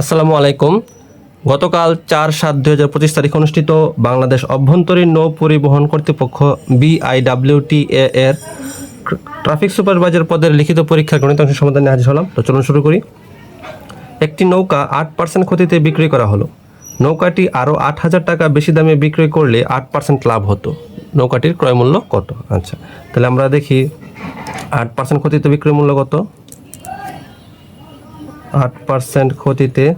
আসসালামু আলাইকুম। গতকাল চার সাত দুই হাজার পঁচিশ তারিখ অনুষ্ঠিত বাংলাদেশ অভ্যন্তরীণ নৌ পরিবহন কর্তৃপক্ষ বিআইডাব্লিউটি এর ট্রাফিক সুপারভাইজার পদের লিখিত পরীক্ষার গণিতাংশ সমাধানে হাজির হলাম। তো চলুন শুরু করি। একটি নৌকা আট পার্সেন্ট ক্ষতিতে বিক্রি করা হলো। নৌকাটি আরও আট হাজার টাকা বেশি দামে বিক্রয় করলে আট পার্সেন্ট লাভ হতো। নৌকাটির ক্রয় মূল্য কত? আচ্ছা তাহলে আমরা দেখি আট পার্সেন্ট ক্ষতিতে বিক্রয় মূল্য কত? আট পার্সেন্ট ক্ষতিতে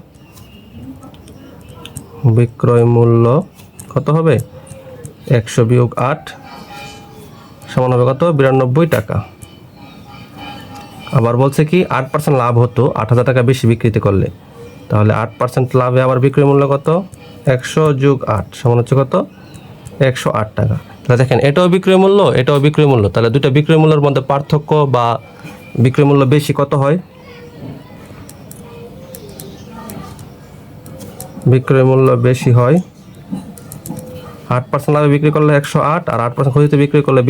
বিক্রয় মূল্য কত হবে? একশো বিয়োগ আট সমান হবে কত? বিরানব্বই টাকা। আবার বলছে কি, আট পার্সেন্ট লাভ হতো, আট হাজার টাকা বেশি বিক্রিতে করলে। তাহলে আট পার্সেন্ট লাভে আবার বিক্রয় মূল্য কত? একশো যোগ আট সমান হচ্ছে কত? একশো আট টাকা। তাহলে দেখেন, এটাও বিক্রয় মূল্য, এটাও বিক্রয় মূল্য। তাহলে দুইটা বিক্রয় মূল্যের মধ্যে পার্থক্য বা বিক্রয় মূল্য বেশি কত হয়? বিক্রয় মূল্য বেশি হয়। আট পার্সেন্ট লাভে বিক্রি করলে একশো আট আর আট পার্সেন্ট ক্ষতিতে বিক্রি করলে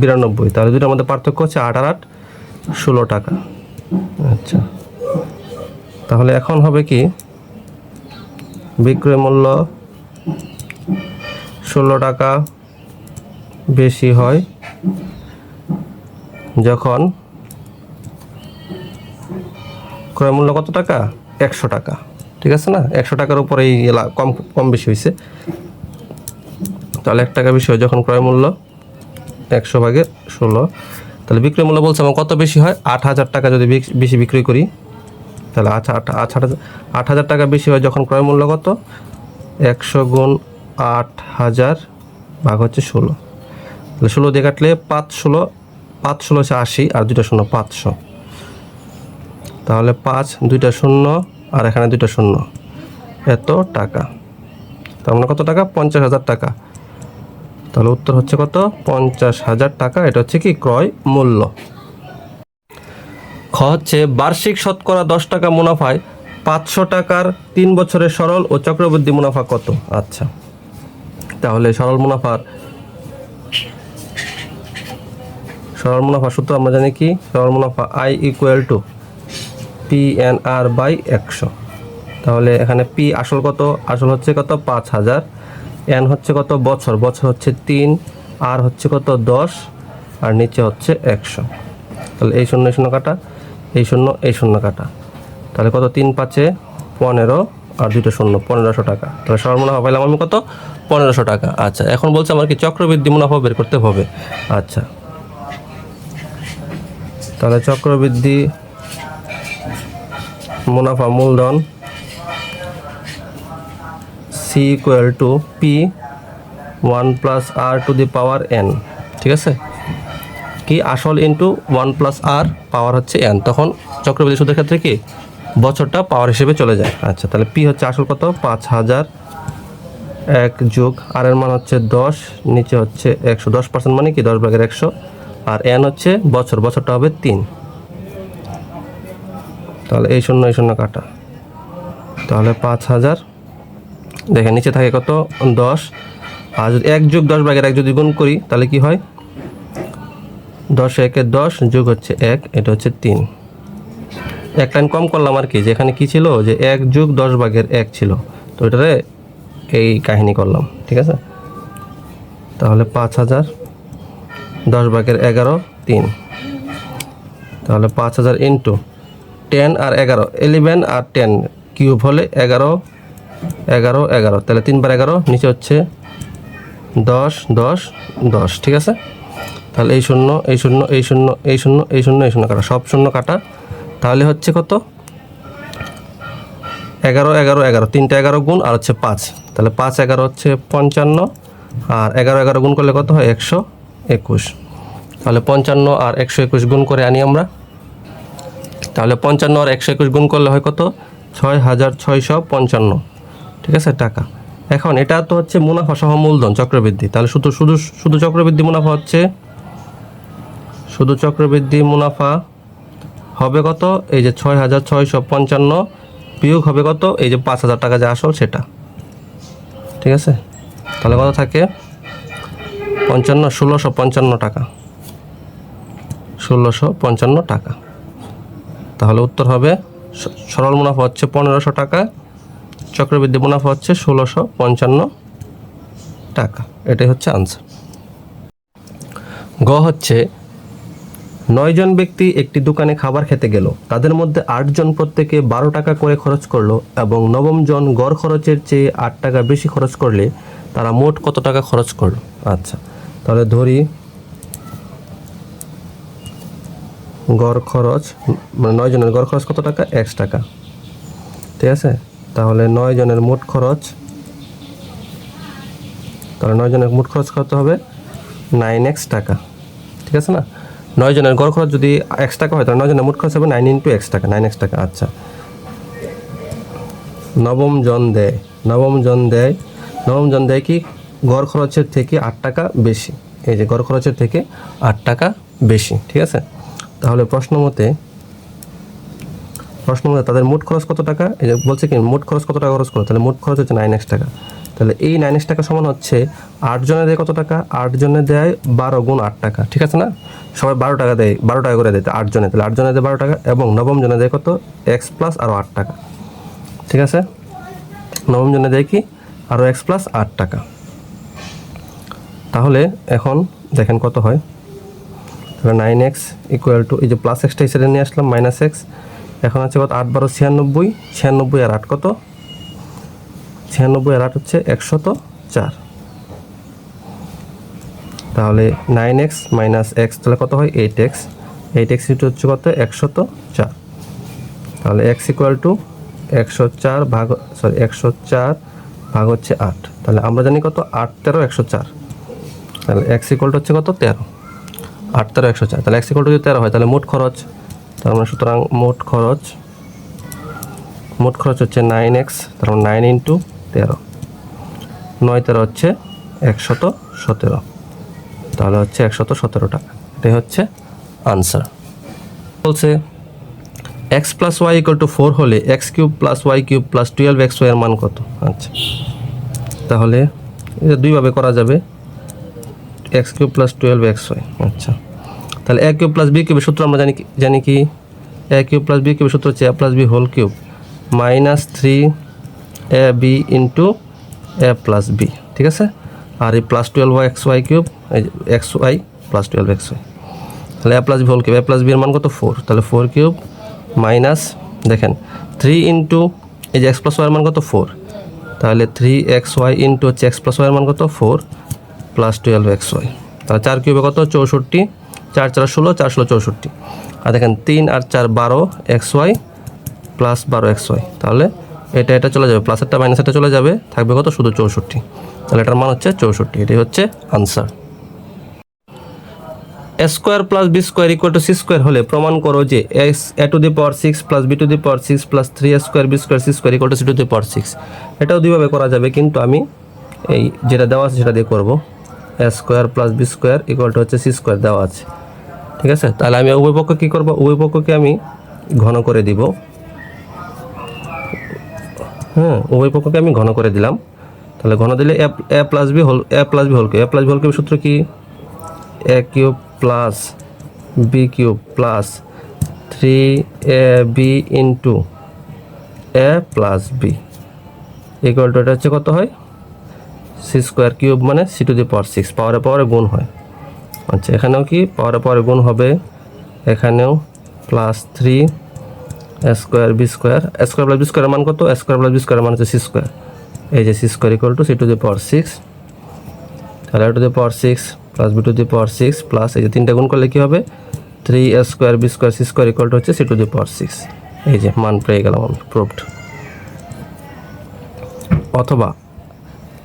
বিরানব্বই। তাহলে দুটার মধ্যে পার্থক্য হচ্ছে আট আর আট, ষোলো টাকা। আচ্ছা। তাহলে এখন হবে কি? বিক্রয় মূল্য ষোলো টাকা বেশি হয়। যখন ক্রয় মূল্য কত টাকা? একশো টাকা। ঠিক আছে না? একশো টাকার উপরে এই কম কম বেশি হয়েছে তাহলে এক টাকা বেশি হয় যখন ক্রয় মূল্য, একশো ভাগের ষোলো। তাহলে বিক্রয় মূল্য বলছে আমার কত বেশি হয়? আট হাজার টাকা যদি বেশি বিক্রি করি, তাহলে আচ্ছা আট আট হাজার আট হাজার টাকা বেশি হয় যখন ক্রয় মূল্য কত? একশো গুণ আট হাজার ভাগ হচ্ছে ষোলো। তাহলে ষোলো দিয়ে কাটলে পাঁচ ষোলো পাঁচ ষোলো হচ্ছে আশি আর দুইটা শূন্য পাঁচশো। তাহলে পাঁচ, দুইটা শূন্য আর এখানে দুইটা শূন্য। এত টাকা। তার মানে কত টাকা? পঞ্চাশ হাজার টাকা। তাহলে উত্তর হচ্ছে কত? পঞ্চাশ হাজার টাকা। এটা হচ্ছে কি? ক্রয় মূল্য। খ হচ্ছে, বার্ষিক শতকরা দশ টাকা মুনাফায় পাঁচশো টাকার তিন বছরের সরল ও চক্রবৃদ্ধি মুনাফা কত? আচ্ছা। তাহলে সরল মুনাফার সরল মুনাফা সূত্র আমরা জানি কি? সরল মুনাফা I equal to P N R by একশো। তাহলে এখানে পি আসল কত? আসল হচ্ছে কত? পাঁচ হাজার। এন হচ্ছে কত? বছর। বছর হচ্ছে তিন। আর হচ্ছে কত? দশ। আর নিচে হচ্ছে একশো। তাহলে এই শূন্য শূন্য কাটা। এই শূন্য এই শূন্য কাটা। তাহলে কত? তিন পাঁচে পনেরো। আর দুটো শূন্য, পনেরোশো টাকা। তাহলে সবার মুনাফা পাইলাম আমি কত? পনেরোশো টাকা। আচ্ছা এখন বলছে আমার কি চক্রবৃদ্ধি মুনাফা বের করতে হবে? আচ্ছা। তাহলে চক্রবৃদ্ধি মুনাফা মূলধন C equal to P one plus R to the power N ঠিক আছে? কি? আসল into one plus R power হচ্ছে এন তখন চক্রবৃদ্ধি সুদের ক্ষেত্রে কি? বছরটা পাওয়ার হিসেবে চলে যায়। আচ্ছা তাহলে পি হচ্ছে আসল কত? পাঁচ হাজার। এক যোগ আর এর মান হচ্ছে দশ, নিচে হচ্ছে একশো। দশ পার্সেন্ট মানে কি? দশ ভাগের একশো। আর এন হচ্ছে বছর। বছরটা হবে তিন। তাহলে এই শূন্য এই শূন্য কাটা। তাহলে পাঁচ হাজার। দেখেন, নিচে থাকে কত? দশ। আর যদি এক যোগ দশ ভাগের এক যদি গুণ করি, তাহলে কি হয়? দশ একে দশ যোগ হচ্ছে এক, এটা হচ্ছে তিন। এক লাইন কম করলাম আর কি যেখানে কি ছিল? যে এক যোগ দশ ভাগের এক ছিল। তো এটারে এই কাহিনী করলাম, ঠিক আছে? তাহলে পাঁচ হাজার, দশ ভাগের এগারো, তিন। তাহলে পাঁচ হাজার ইন্টু টেন আর এগারো ইলেভেন আর টেন কিউব হলে এগারো এগারো এগারো। তাহলে তিনবার এগারো, নিচে হচ্ছে দশ দশ দশ, ঠিক আছে? তাহলে এই শূন্য এই শূন্য এই শূন্য এই শূন্য এই শূন্য এই শূন্য কাটা, সব শূন্য কাটা। তাহলে হচ্ছে কত? এগারো এগারো এগারো, তিনটা এগারো গুণ আর হচ্ছে পাঁচ। তাহলে পাঁচ, এগারো হচ্ছে পঞ্চান্ন, আর এগারো এগারো গুণ করলে কত হয়? একশো একুশ। তাহলে পঞ্চান্ন আর একশো একুশ গুণ করে আনি আমরা। তাহলে পঞ্চান্ন আর একশো একুশ গুণ করলে হয় কত? ছয় হাজার ছয়শো পঞ্চান্ন। ঠিক আছে, টাকা। এখন এটা তো হচ্ছে মুনাফা সহ মূলধন, চক্রবৃদ্ধি। তাহলে শুধু শুধু শুধু চক্রবৃদ্ধি মুনাফা হচ্ছে? শুধু চক্রবৃদ্ধি মুনাফা হবে কত? এই যে ছয় হাজার ছয়শো পঞ্চান্ন বিয়োগ হবে কত? এই যে পাঁচ হাজার টাকা যে আসল সেটা। ঠিক আছে? তাহলে কত থাকে? পঞ্চান্ন, ষোলোশো পঞ্চান্ন টাকা। ষোলোশো পঞ্চান্ন টাকা। তাহলে উত্তর হবে সরল মুনাফা হচ্ছে পনেরোশো টাকা, চক্রবৃদ্ধি মুনাফা হচ্ছে ষোলোশো পঞ্চান্ন টাকা। এটাই হচ্ছে আনসার গ হচ্ছে, নয়জন ব্যক্তি একটি দোকানে খাবার খেতে গেল, তাদের মধ্যে আটজন প্রত্যেকে বারো টাকা করে খরচ করল এবং নবম জন গড় খরচের চেয়ে আট টাকা বেশি খরচ করলে তারা মোট কত টাকা খরচ করল? আচ্ছা তাহলে ধরি গড় খরচ মানে নয় জনের গড় খরচ কত টাকা? এক্স টাকা। ঠিক আছে? তাহলে নয় জনের মোট খরচ, তাহলে নয় জনের মোট খরচ কত হবে? নাইন এক্স টাকা। ঠিক আছে না? নয় জনের গড় খরচ যদি এক্স টাকা হয়, তাহলে নয় জনের মোট খরচ হবে নাইন ইন্টু এক্স টাকা নাইন এক্স টাকা। আচ্ছা। নবম জন দেয়। নবম জন দেয়। নবম জন দেয় কি? গড় খরচের থেকে আট টাকা বেশি। এই যে গড় খরচের থেকে আট টাকা বেশি। ঠিক আছে? তাহলে প্রশ্ন মতে প্রশ্ন মতে তাদের মোট খরচ কত টাকা? এই যে বলছে কি, মোট খরচ কত টাকা খরচ করো? তাহলে মোট খরচ হচ্ছে নাইন এক্স টাকা। তাহলে এই নাইন এক্স টাকা সমান হচ্ছে আট জনে দেয় কত টাকা? আট জনে দেয় বারো গুণ আট টাকা, ঠিক আছে না? সবাই বারো টাকা দেয়, বারো টাকা করে দেয় আট জনে তাহলে আট জনে দেয় বারো টাকা এবং নবম জনে দেয় কত? এক্স প্লাস আরও আট টাকা, ঠিক আছে? নবম জনে দেয় কি? আরও এক্স প্লাস আট টাকা। তাহলে এখন দেখেন কত হয়। নাইন এক্স ইকুয়াল টু এই যে প্লাস এক্সটা হিসেবে নিয়ে আসলাম মাইনাস এক্স এখন আছে কত? আট বারো ছিয়ানব্বই ছিয়ানব্বই আর আট কত? ছিয়ানব্বই আর আট হচ্ছে একশত চার। তাহলে নাইন এক্স মাইনাস এক্স তাহলে কত হয়? Eight X eight X into হচ্ছে কত? একশত চার। তাহলে এক্স ইকুয়াল টু একশো চার ভাগ সরি একশো চার ভাগ হচ্ছে আট। তাহলে আমরা জানি কত? আট তেরো একশো চার। তাহলে এক্স ইকুয়াল টু হচ্ছে কত? তেরো। আট তেরো একশো চার। তাহলে টু যদি তেরো হয়, তাহলে মোট খরচ, তার মানে সুতরাং মোট খরচ মোট খরচ হচ্ছে নাইন এক্স তার মানে নাইন ইন্টু তেরো। নয় তেরো হচ্ছে একশত সতেরো। তাহলে হচ্ছে একশত সতেরো টাকা। এটাই হচ্ছে আনসার বলছে X plus Y equal to four হলে X cube plus Y cube plus twelve X Y এর মান কত? আচ্ছা। তাহলে এটা দুইভাবে করা যাবে। X cube plus twelve X Y আচ্ছা। তাহলে এ কিউব প্লাস বি কিউবের সূত্র আমরা জানি জানি কি? এ কিউব প্লাস বি কিউবের সূত্র হচ্ছে A plus B whole cube minus three A B into A plus B, ঠিক আছে? আর এই plus twelve X Y cube X Y plus twelve X Y. তাহলে A plus B whole cube, A plus B এর মান কত? Four. তাহলে four cube minus, দেখেন, থ্রি ইন্টু, এই যে এক্স প্লাস ওয়াই এর মান কত? ফোর। তাহলে থ্রি এক্স ওয়াই ইন্টু হচ্ছে এক্স প্লাস ওয়াই এর মান কত? Four. Plus twelve X Y তাহলে চার কিউবে কত? চৌষট্টি। চার চার ষোলো চার ষোলো চৌষট্টি। আর দেখেন তিন আর চার বারো এক্স ওয়াই প্লাস বারো এক্স ওয়াই তাহলে এটা এটা চলে যাবে প্লাসেরটা মাইনাসেরটা চলে যাবে, থাকবে কত? শুধু চৌষট্টি। তাহলে এটার মান হচ্ছে চৌষট্টি। এটাই হচ্ছে answer A square plus B square equal to C square হলে প্রমাণ করো যে X A to the power six plus B to the power six plus three A square B square C square equal to C to the power six এটাও দুইভাবে করা যাবে, কিন্তু আমি এই যেটা দেওয়া আছে সেটা দিয়ে করব। A square plus B square equal to হচ্ছে সি স্কোয়ার দেওয়া আছে। ঠিক আছে? তাহলে আমি উভয় পক্ষ কী করব? উভয় পক্ষকে আমি ঘন করে দিব। হ্যাঁ উভয় পক্ষকে আমি ঘন করে দিলাম। তাহলে ঘন দিলে A plus B whole A plus B whole cube A plus B whole cube সূত্র কি? A cube plus B cube plus three A B into A plus B equal to এটা হচ্ছে কত হয়? সি স্কোয়ার কিউব মানে C to the power six, পাওয়ারে পাওয়ারে গুণ হয়। আচ্ছা এখানেও কি? পাওয়ারে পাওয়ারে গুণ হবে। এখানেও plus three square B square square plus B square মান কত? স্কোয়ার প্লাস বি স্কোয়ারের মান হচ্ছে সি স্কোয়ার এই যে C square equal to C to the power six তাহলে to the power six plus B to the power six plus এই যে তিনটা গুণ করলে কী হবে? Three square B square C square equal to হচ্ছে C to the power six এই যে মান পেয়ে গেলাম আমি প্রুভড অথবা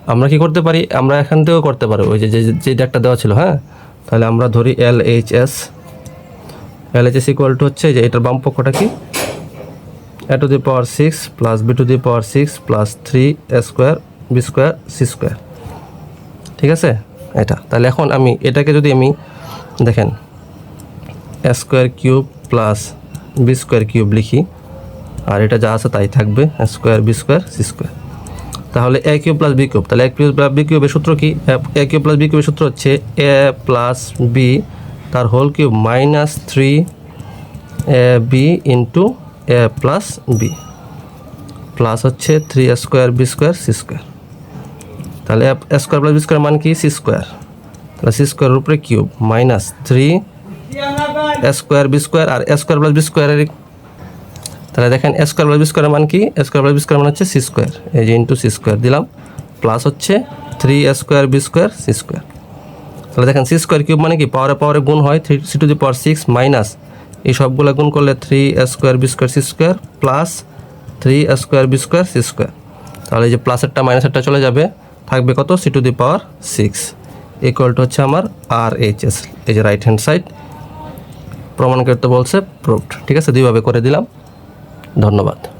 আমরা কি করতে পারি? আমরা এখান থেকেও করতে পারি। ওই যে, যে- ডাকটা দেওয়া ছিল হ্যাঁ? তাহলে আমরা ধরি L H S L H S equal to হচ্ছে যে, এটার বাম পক্ষটা কি? A to the power six plus B to the power six plus three A square B square C square ঠিক আছে? এটা। তাহলে এখন আমি, এটাকে যদি আমি দেখেন A square cube plus B square cube লিখি। আর এটা যা আছে তাই থাকবে square B square C square তাহলে A cube plus B cube. তাহলে এ কিউব প্লাস বি কিউবের সূত্র কি? এ কিউ প্লাস বি কিউবের সূত্র হচ্ছে এ প্লাস বি তার whole cube minus three A B into A plus B plus হচ্ছে three square B square C square তাহলে A square plus B square মান কি? সি স্কোয়ার তাহলে সি স্কোয়ারের উপরে cube minus three square B square আর square plus B স্কোয়ারের তাহলে দেখেন স্কোয়ার প্লাস বি স্কোয়ারের মান কি? স্কোয়ার প্লাস বি স্কোয়ার মান হচ্ছে সি স্কোয়ার এই যে ইন্টু সি স্কোয়ার দিলাম প্লাস হচ্ছে three A square B square C square তাহলে দেখেন সি স্কোয়ার কিউব মানে কি? পাওয়ারে পাওয়ারে গুণ হয় three C to the power six minus এই সবগুলো গুণ করলে three A square B square C square plus three A square B square C square তাহলে এই যে প্লাসেরটা মাইনাসেরটা চলে যাবে, থাকবে কত? C to the power six equal to হচ্ছে আমার আর এইচ এস এই যে রাইট হ্যান্ড সাইড প্রমাণ করতে বলছে প্রুফড ঠিক আছে? দুইভাবে করে দিলাম। ধন্যবাদ।